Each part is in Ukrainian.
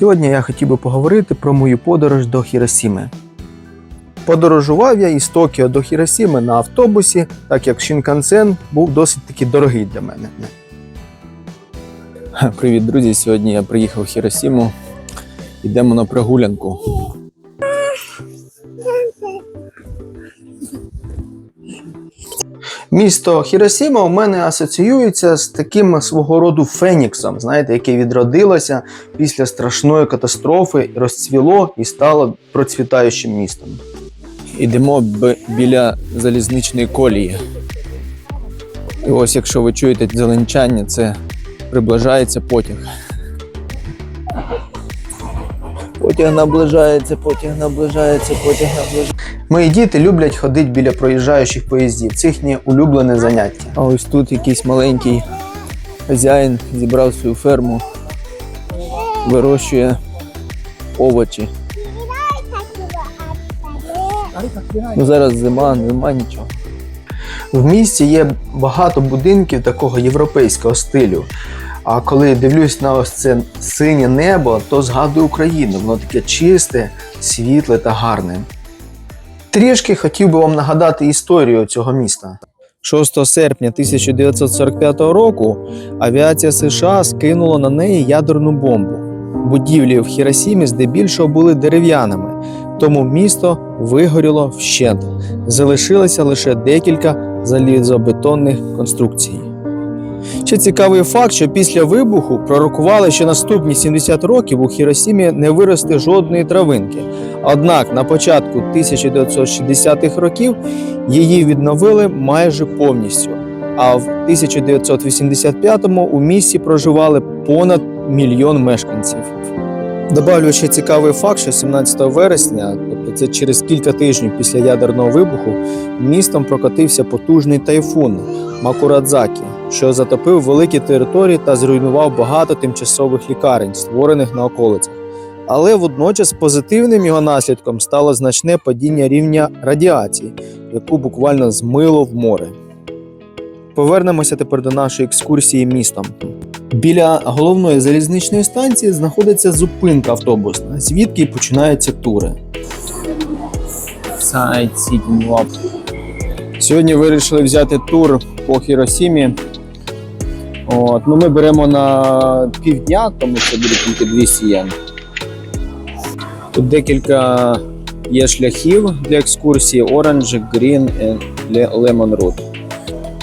Сьогодні я хотів би поговорити про мою подорож до Хіросіми. Подорожував я із Токіо до Хіросіми на автобусі, так як Шінкансен був досить таки дорогий для мене. Привіт, друзі! Сьогодні я приїхав в Хіросіму. Йдемо на прогулянку. Місто Хіросіма у мене асоціюється з таким свого роду феніксом, знаєте, яке відродилося після страшної катастрофи, розцвіло і стало процвітаючим містом. Ідемо біля залізничної колії. І ось, якщо ви чуєте зеленчання, це приближається потяг. Потяг наближається, потяг наближається, потяг наближається. Мої діти люблять ходити біля проїжджаючих поїздів. Це їхнє улюблене заняття. А ось тут якийсь маленький хазяїн зібрав свою ферму, вирощує овочі. Ну зараз зима, нема нічого. В місті є багато будинків такого європейського стилю. А коли дивлюсь на ось це синє небо, то згадую Україну. Воно таке чисте, світле та гарне. Трішки хотів би вам нагадати історію цього міста. 6 серпня 1945 року авіація США скинула на неї ядерну бомбу. Будівлі в Хіросімі здебільшого були дерев'яними, тому місто вигоріло вщент. Залишилося лише декілька залізобетонних конструкцій. Ще цікавий факт, що після вибуху пророкували, що наступні 70 років у Хіросімі не виросте жодної травинки. Однак на початку 1960-х років її відновили майже повністю. А в 1985-му у місті проживали понад мільйон мешканців. Добавлю ще цікавий факт, що 17 вересня, тобто це через кілька тижнів після ядерного вибуху, містом прокотився потужний тайфун Макурадзакі, що затопив великі території та зруйнував багато тимчасових лікарень, створених на околицях. Але водночас позитивним його наслідком стало значне падіння рівня радіації, яку буквально змило в море. Повернемося тепер до нашої екскурсії містом. Біля головної залізничної станції знаходиться зупинка автобусна, звідки починаються тури. Sightseeing Сьогодні вирішили взяти тур по Хіросімі. От, ну ми беремо на півдня, тому що буде тільки 200 єн. Тут декілька є шляхів для екскурсії: Orange, Green і Lemon Route.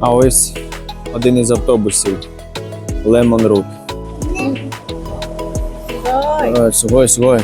А ось один із автобусів Lemon Route. Ой, Сugoi, сugoi.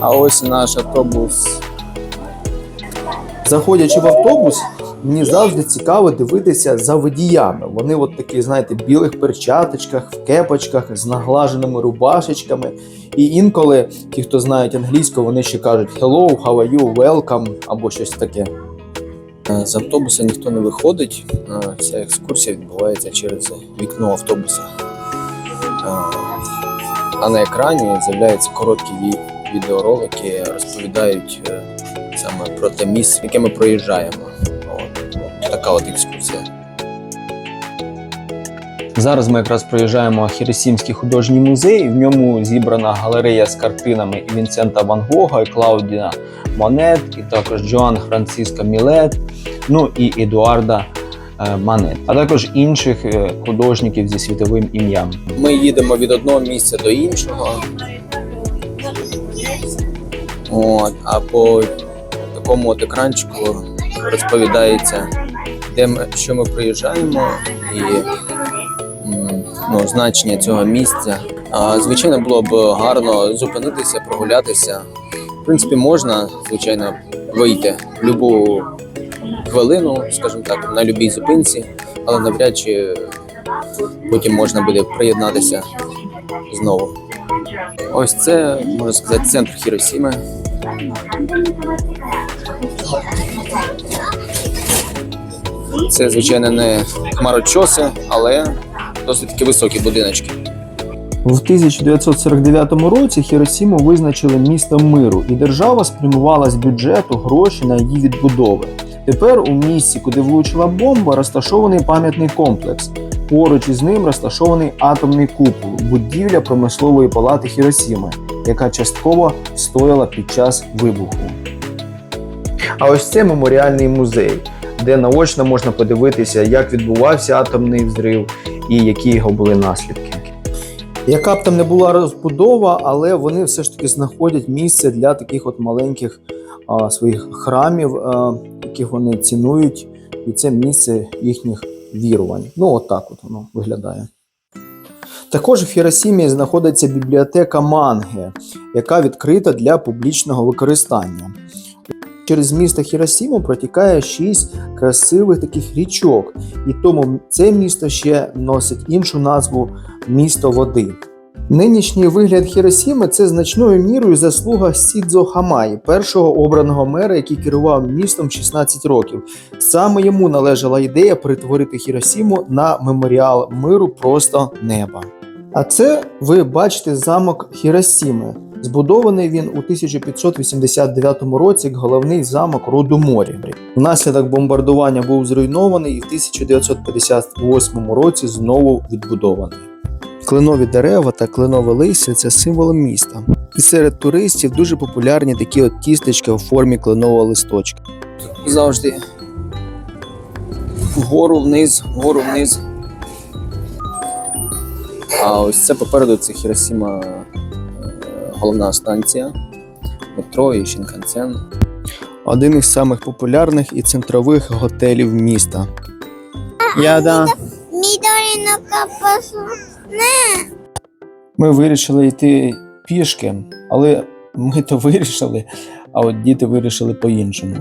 А ось наш автобус. Заходячи в автобус, мені завжди цікаво дивитися за водіями. Вони от такі, знаєте, в білих перчаточках, в кепочках, з наглаженими рубашечками. І інколи ті, хто знають англійську, вони ще кажуть hello, how are you, welcome або щось таке. Е, З автобуса ніхто не виходить. Е, Ця екскурсія відбувається через вікно автобуса. Е, А на екрані з'являються короткі відеоролики, розповідають саме про те місце, яке ми проїжджаємо. От. Така от екскурсія. Зараз ми якраз проїжджаємо Хіросімський художній музей. В ньому зібрана галерея з картинами і Вінсента Ван Гога, і Клаудіна Монет, і також Джоан Франциска Мілет, ну і Едуарда е, Манет, а також інших е, художників зі світовим ім'ям. Ми їдемо від одного місця до іншого. От, а по такому от екранчику розповідається, де ми, що ми приїжджаємо, і ну, значення цього місця. А, звичайно, було б гарно зупинитися, прогулятися. В принципі, можна, звичайно, вийти в будь-яку хвилину, скажімо так, на будь-якій зупинці, але навряд чи потім можна буде приєднатися знову. Ось це, можна сказати, центр Хіросіми. Це, звичайно, не хмарочоси, але досить таки високі будиночки. В 1949 році Хіросіму визначили містом миру, і держава спрямувала з бюджету гроші на її відбудови. Тепер у місці, куди влучила бомба, розташований пам'ятний комплекс. Поруч із ним розташований атомний купол, будівля промислової палати Хіросіми, яка частково встояла під час вибуху. А ось це меморіальний музей, де наочно можна подивитися, як відбувався атомний взрив і які його були наслідки. Яка б там не була розбудова, але вони все ж таки знаходять місце для таких от маленьких а, своїх храмів, а, яких вони цінують, і це місце їхніх вірувань. Ну, от от воно виглядає. Також в Хіросімі знаходиться бібліотека Манге, яка відкрита для публічного використання. Через місто Хіросіму протікає шість красивих таких річок, і тому це місто ще носить іншу назву місто води. Нинішній вигляд Хіросіми це значною мірою заслуга Сідзо Хамаї, першого обраного мера, який керував містом 16 років. Саме йому належала ідея перетворити Хіросіму на меморіал миру просто неба. А це ви бачите замок Хіросіми. Збудований він у 1589 році як головний замок роду морі. Внаслідок бомбардування був зруйнований і в 1958 році знову відбудований. Кленові дерева та кленове листя це символи міста. І серед туристів дуже популярні такі от тістечка у формі кленового листочка. Завжди вгору вниз, вгору вниз. А ось це попереду це Хіросіма головна станція метро і Шінкансен. Один із самих популярних і центрових готелів міста. Яда. Ми вирішили йти пішки, але ми то вирішили, а от діти вирішили по-іншому.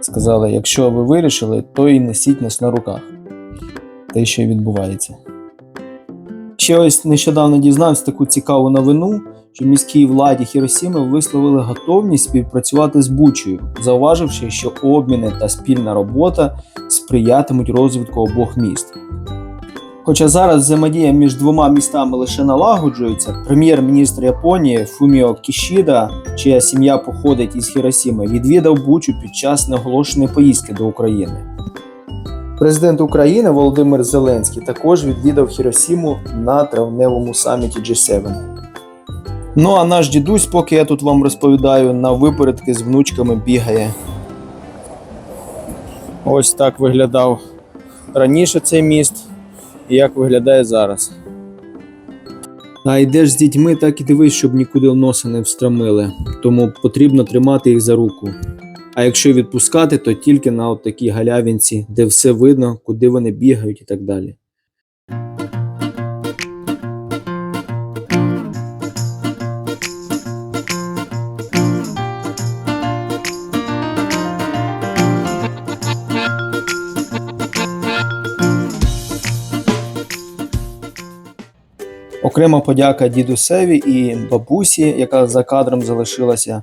Сказали, якщо ви вирішили, то і несіть нас на руках. Те, що і відбувається. Ще ось нещодавно дізнався таку цікаву новину, що міській владі Хіросіми висловили готовність співпрацювати з Бучею, зауваживши, що обміни та спільна робота сприятимуть розвитку обох міст. Хоча зараз взаємодія між двома містами лише налагоджується, прем'єр-міністр Японії Фуміо Кішіда, чия сім'я походить із Хіросіми, відвідав Бучу під час неоголошеної поїздки до України. Президент України Володимир Зеленський також відвідав Хіросіму на травневому саміті G7. Ну а наш дідусь, поки я тут вам розповідаю, на випередки з внучками бігає. Ось так виглядав раніше цей міст і як виглядає зараз. А йдеш з дітьми, так і дивись, щоб нікуди носа не встромили, тому потрібно тримати їх за руку. А якщо відпускати, то тільки на от такій галявинці, де все видно, куди вони бігають і так далі. Окрема подяка дідусеві і бабусі, яка за кадром залишилася.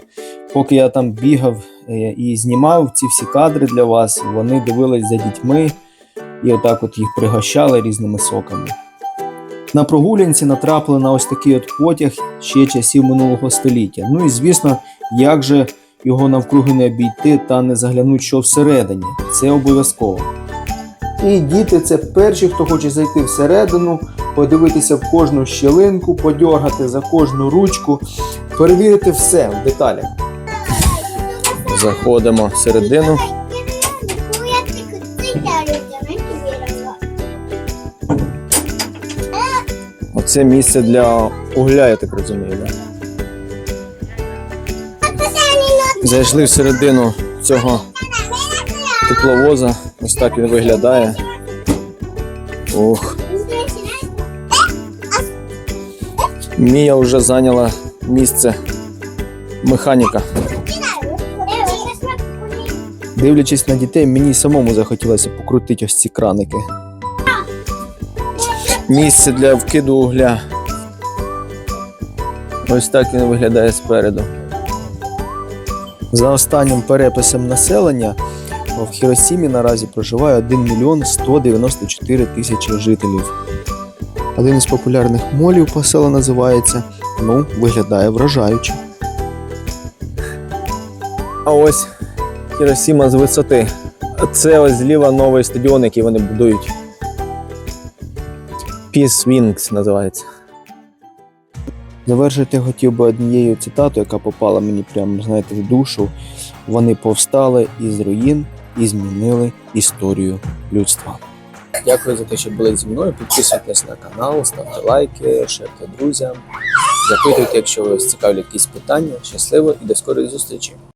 Поки я там бігав е, і знімав ці всі кадри для вас, вони дивились за дітьми і отак от їх пригощали різними соками. На прогулянці натрапили на ось такий от потяг ще часів минулого століття. Ну і звісно, як же його навкруги не обійти та не заглянуть, що всередині. Це обов'язково. І діти це перші, хто хоче зайти всередину, подивитися в кожну щілинку, подьоргати за кожну ручку, перевірити все в деталях. Заходимо всередину. Оце місце для угля, я так розумію. Да? Зайшли всередину цього тепловоза. Ось так він виглядає. Ох. Мія вже зайняла місце механіка. Дивлячись на дітей, мені самому захотілося покрутити ось ці краники. Місце для вкиду угля. Ось так він виглядає спереду. За останнім переписом населення в Хіросімі наразі проживає 1 мільйон 194 тисячі жителів. Один із популярних молів по селу називається Ну, виглядає вражаюче. А ось Хіросіма з висоти. Це ось зліва новий стадіон, який вони будують. Peace Wings називається. Завершити хотів би однією цитатою, яка попала мені прямо, знаєте, в душу. Вони повстали із руїн і змінили історію людства. Дякую за те, що були зі мною. Підписуйтесь на канал, ставте лайки, шерте друзям. Запитуйте, якщо вас цікавлять якісь питання. Щасливо і до скорої зустрічі!